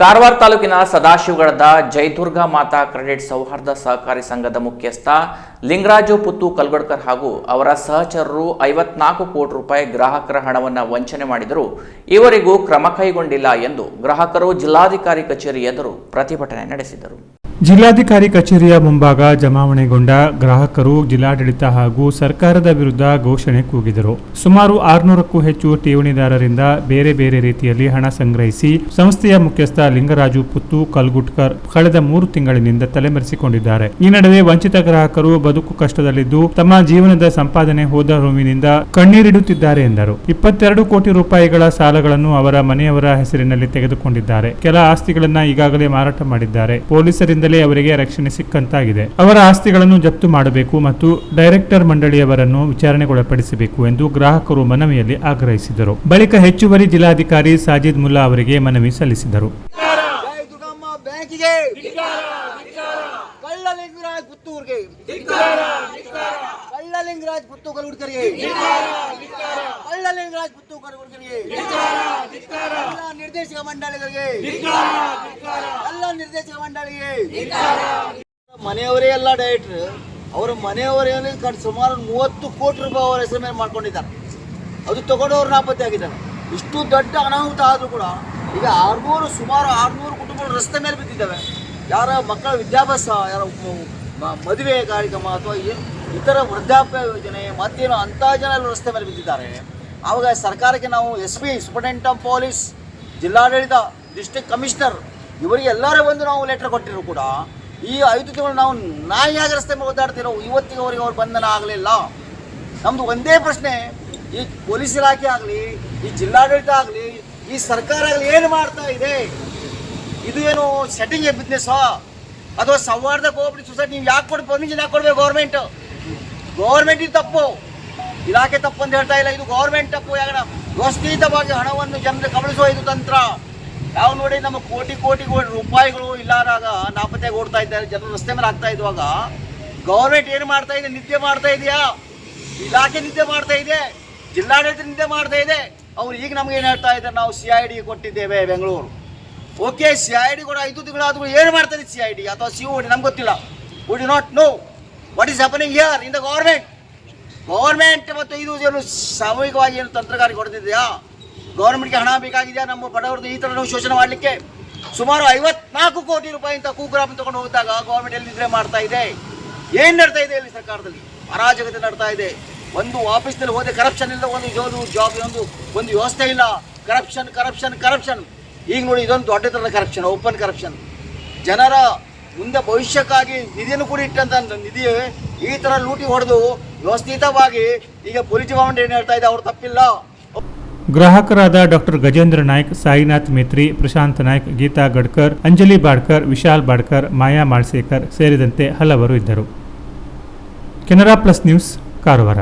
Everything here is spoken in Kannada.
ಕಾರವಾರ ತಾಲೂಕಿನ ಸದಾಶಿವಗಡದ ಜಯದುರ್ಗಾ ಮಾತಾ ಕ್ರೆಡಿಟ್ ಸೌಹಾರ್ದ ಸಹಕಾರಿ ಸಂಘದ ಮುಖ್ಯಸ್ಥ ಲಿಂಗರಾಜು ಪುತ್ತು ಕಲ್ಗಡ್ಕರ್ ಹಾಗೂ ಅವರ ಸಹಚರರು ಐವತ್ನಾಲ್ಕು ಕೋಟಿ ರೂಪಾಯಿ ಗ್ರಾಹಕರ ಹಣವನ್ನು ವಂಚನೆ ಮಾಡಿದರೂ ಇವರಿಗೂ ಕ್ರಮ ಕೈಗೊಂಡಿಲ್ಲ ಎಂದು ಗ್ರಾಹಕರು ಜಿಲ್ಲಾಧಿಕಾರಿ ಕಚೇರಿ ಎದುರು ಪ್ರತಿಭಟನೆ ನಡೆಸಿದರು. ಜಿಲ್ಲಾಧಿಕಾರಿ ಕಚೇರಿಯ ಮುಂಭಾಗ ಜಮಾವಣೆಗೊಂಡ ಗ್ರಾಹಕರು ಜಿಲ್ಲಾಡಳಿತ ಹಾಗೂ ಸರ್ಕಾರದ ವಿರುದ್ಧ ಘೋಷಣೆ ಕೂಗಿದರು. ಸುಮಾರು ಆರುನೂರಕ್ಕೂ ಹೆಚ್ಚು ಠೇವಣಿದಾರರಿಂದ ಬೇರೆ ಬೇರೆ ರೀತಿಯಲ್ಲಿ ಹಣ ಸಂಗ್ರಹಿಸಿ ಸಂಸ್ಥೆಯ ಮುಖ್ಯಸ್ಥ ಲಿಂಗರಾಜು ಪುತ್ತು ಕಲ್ಗುಟ್ಕರ್ ಕಳೆದ ಮೂರು ತಿಂಗಳಿನಿಂದ ತಲೆಮರೆಸಿಕೊಂಡಿದ್ದಾರೆ. ಈ ನಡುವೆ ವಂಚಿತ ಗ್ರಾಹಕರು ಬದುಕು ಕಷ್ಟದಲ್ಲಿದ್ದು ತಮ್ಮ ಜೀವನದ ಸಂಪಾದನೆ ಹೋದ ರೂಮಿನಿಂದ ಕಣ್ಣೀರಿಡುತ್ತಿದ್ದಾರೆ ಎಂದರು. ಇಪ್ಪತ್ತೆರಡು ಕೋಟಿ ರೂಪಾಯಿಗಳ ಸಾಲಗಳನ್ನು ಅವರ ಮನೆಯವರ ಹೆಸರಿನಲ್ಲಿ ತೆಗೆದುಕೊಂಡಿದ್ದಾರೆ. ಕೆಲ ಆಸ್ತಿಗಳನ್ನ ಈಗಾಗಲೇ ಮಾರಾಟ ಮಾಡಿದ್ದಾರೆ. ಅವರಿಗೆ ರಕ್ಷಣೆ ಸಿಕ್ಕಂತಾಗಿದೆ. ಅವರ ಆಸ್ತಿಗಳನ್ನು ಜಪ್ತು ಮಾಡಬೇಕು ಮತ್ತು ಡೈರೆಕ್ಟರ್ ಮಂಡಳಿಯವರನ್ನು ವಿಚಾರಣೆಗೊಳಪಡಿಸಬೇಕು ಎಂದು ಗ್ರಾಹಕರು ಮನವಿಯಲ್ಲಿ ಆಗ್ರಹಿಸಿದರು. ಬಳಿಕ ಹೆಚ್ಚುವರಿ ಜಿಲ್ಲಾಧಿಕಾರಿ ಸಾಜಿದ್ ಮುಲ್ಲಾ ಅವರಿಗೆ ಮನವಿ ಸಲ್ಲಿಸಿದರು. ಜೈ ದುರ್ಗಮ್ಮ ಎಲ್ಲ ನಿರ್ದೇಶಕ ಮಂಡಳಿಗಳಿಗೆ. ಎಲ್ಲ ನಿರ್ದೇಶಕ ಮಂಡಳಿಗೆ. ಮನೆಯವರೇ ಎಲ್ಲ ಡೈರೆಕ್ಟರ್ ಅವರ ಮನೆಯವರೇ ಕಟ್ ಸುಮಾರು ಮೂವತ್ತು ಕೋಟಿ ರೂಪಾಯಿ ಅವರ ಹೆಸರು ಮೇಲೆ ಮಾಡ್ಕೊಂಡಿದ್ದಾರೆ. ಅದು ತಗೊಂಡವ್ರು ನಾಪತ್ತೆ ಆಗಿದ್ದಾರೆ. ಇಷ್ಟು ದೊಡ್ಡ ಅನಾಹುತ ಆದರೂ ಕೂಡ ಈಗ ಆರ್ನೂರು ಸುಮಾರು ಆರ್ನೂರು ಕುಟುಂಬಗಳು ರಸ್ತೆ ಮೇಲೆ ಬಿದ್ದಿದ್ದಾವೆ. ಯಾರ ಮಕ್ಕಳ ವಿದ್ಯಾಭ್ಯಾಸ ಯಾರ ಮದುವೆ ಕಾರ್ಯಕ್ರಮ ಅಥವಾ ಏನು ಇತರ ವೃದ್ಧಾಪ್ಯ ಯೋಜನೆ ಮತ್ತೇನು ಅಂಥ ಜನ ರಸ್ತೆ ಮೇಲೆ ಬಿದ್ದಿದ್ದಾರೆ. ಆವಾಗ ಸರ್ಕಾರಕ್ಕೆ ನಾವು S P superintendent of police, ಜಿಲ್ಲಾಡಳಿತ, ಡಿಸ್ಟ್ರಿಕ್ಟ್ ಕಮಿಷನರ್ ಇವರಿಗೆ ಎಲ್ಲರೂ ಬಂದು ನಾವು ಲೆಟರ್ ಕೊಟ್ಟಿದ್ರು ಕೂಡ ಈ ಐದು ತಿಂಗಳು ನಾವು ನಾಯಿಯಾಗಿ ರಸ್ತೆ ಓದಾಡ್ತಿರೋ ಇವತ್ತಿಗೆ ಅವರಿಗೆ ಅವ್ರ ಬಂಧನ ಆಗಲಿಲ್ಲ. ನಮ್ದು ಒಂದೇ ಪ್ರಶ್ನೆ, ಈ ಪೊಲೀಸ್ ಇಲಾಖೆ ಆಗಲಿ, ಈ ಜಿಲ್ಲಾಡಳಿತ ಆಗಲಿ, ಈ ಸರ್ಕಾರ ಆಗಲಿ ಏನು ಮಾಡ್ತಾ ಇದೆ? ಇದು ಏನು ಸೆಟ್ಟಿಂಗ್ ಬಿಸ್ನೆಸ್ಸಾ ಅಥವಾ ಸೌಹಾರ್ದ ಕೋಪಿ ಸೊಸೈಟಿ ನೀವು ಯಾಕೆ ಕೊಡ್ಬೇಕು ಪರ್ಮಿಷನ್ ಯಾಕೆ ಕೊಡ್ಬೇಕು ಗೌರ್ಮೆಂಟ್ ಗೌರ್ಮೆಂಟಿಗೆ ತಪ್ಪು. ಇಲಾಖೆ ತಪ್ಪು ಅಂತ ಹೇಳ್ತಾ ಇಲ್ಲ. ಇದು ಗೌರ್ಮೆಂಟ್ ತಪ್ಪು. ಯಾಕಂದ್ರೆ ವ್ಯವಸ್ಥಿತವಾಗಿ ಹಣವನ್ನು ಜನರು ಕಬಳಿಸುವ ಇದು ತಂತ್ರ. ನಾವು ನೋಡಿ ನಮ್ಮ ಕೋಟಿ ಕೋಟಿ ಕೋಟಿ ರೂಪಾಯಿಗಳು ಇಲ್ಲಾದಾಗ ನಾಪತ್ತೆ ಓಡ್ತಾ ಇದ್ದಾರೆ. ಜನರು ರಸ್ತೆ ಮೇಲೆ ಆಗ್ತಾ ಇದ್ದಾಗ ಗೌರ್ಮೆಂಟ್ ಏನು ಮಾಡ್ತಾ ಇದೆ? ನಿದ್ದೆ ಮಾಡ್ತಾ ಇದೆಯಾ? ಇಲಾಖೆ ನಿದ್ದೆ ಮಾಡ್ತಾ ಇದೆ. ಜಿಲ್ಲಾಡಳಿತ ನಿದ್ದೆ ಮಾಡ್ತಾ ಇದೆ. ಅವ್ರು ಈಗ ನಮ್ಗೆ ಏನು ಹೇಳ್ತಾ ಇದ್ದಾರೆ? ನಾವು ಸಿ ಐ ಡಿ ಕೊಟ್ಟಿದ್ದೇವೆ Bengaluru. Okay C I D ಕೂಡ ಐದು ತಿಂಗಳಾದ್ರೂ ಏನು ಮಾಡ್ತಾರೆ ಸಿ ಐ ಡಿ ಅಥವಾ ಸಿ ಡಿ ನಮ್ಗೆ ಗೊತ್ತಿಲ್ಲ. Would not know what is happening here in the government government ಮತ್ತು ಇದು ಏನು ಸಾಮೂಹಿಕವಾಗಿ ಏನು ತಂತ್ರಗಾರಿಕೆ ಹೊಡೆದಿದೆಯಾ? ಗೌರ್ಮೆಂಟ್ಗೆ ಹಣ ಬೇಕಾಗಿದೆಯಾ? ನಮ್ಮ ಬಡವರದ್ದು ಈ ಥರ ನಾವು ಶೋಷಣೆ ಮಾಡಲಿಕ್ಕೆ ಸುಮಾರು ಐವತ್ನಾಲ್ಕು ಕೋಟಿ ರೂಪಾಯಿ ಅಂತ ಕೂಗ್ರಾಮ್ ತಗೊಂಡು ಹೋದಾಗ ಗೌರ್ಮೆಂಟ್ ಎಲ್ಲಿ ನಿದ್ರೆ ಮಾಡ್ತಾ ಇದೆ? ಏನು ನಡ್ತಾ ಇದೆ ಇಲ್ಲಿ ಸರ್ಕಾರದಲ್ಲಿ? ಅರಾಜಕತೆ ನಡ್ತಾ ಇದೆ. ಒಂದು ಆಫೀಸ್ನಲ್ಲಿ ಹೋದೆ ಕರಪ್ಷನ್ ಇಲ್ಲ, ಒಂದು ಜೋದು ಜಾಬ್ ಒಂದು ಒಂದು ವ್ಯವಸ್ಥೆ ಇಲ್ಲ. ಕರಪ್ಷನ್ ಕರಪ್ಷನ್ ಕರಪ್ಷನ್ ಈಗ ನೋಡಿ ಇದೊಂದು ದೊಡ್ಡ ಥರದ ಕರಪ್ಷನ್ ಓಪನ್ ಕರಪ್ಷನ್ ಜನರ ಮುಂದೆ ಭವಿಷ್ಯಕ್ಕಾಗಿ ನಿಧಿಯನ್ನು ಕೂಡ ಇಟ್ಟಂತ ನಿಧಿ ಈ ತರ ಲೂಟಿ ಹೊಡೆದು ವ್ಯವಸ್ಥಿತವಾಗಿ ಈಗ ಪೊಲೀಸ್ ಡಿಪಾರ್ಟ್ಮೆಂಟ್ ಏನು ಹೇಳ್ತಾ ಇದೆ, ಅವ್ರು ತಪ್ಪಿಲ್ಲ. ಗ್ರಾಹಕರಾದ ಡಾಕ್ಟರ್ ಗಜೇಂದ್ರ ನಾಯ್ಕ, ಸಾಯಿನಾಥ್ ಮೇತ್ರಿ, ಪ್ರಶಾಂತ್ ನಾಯ್ಕ್, ಗೀತಾ ಗಡ್ಕರ್, ಅಂಜಲಿ ಬಾಡ್ಕರ್, ವಿಶಾಲ್ ಬಾಡ್ಕರ್, ಮಾಯಾ ಮಾಳ್ಸೇಕರ್ ಸೇರಿದಂತೆ ಹಲವರು ಇದ್ದರು. Canara plus news, Karwar.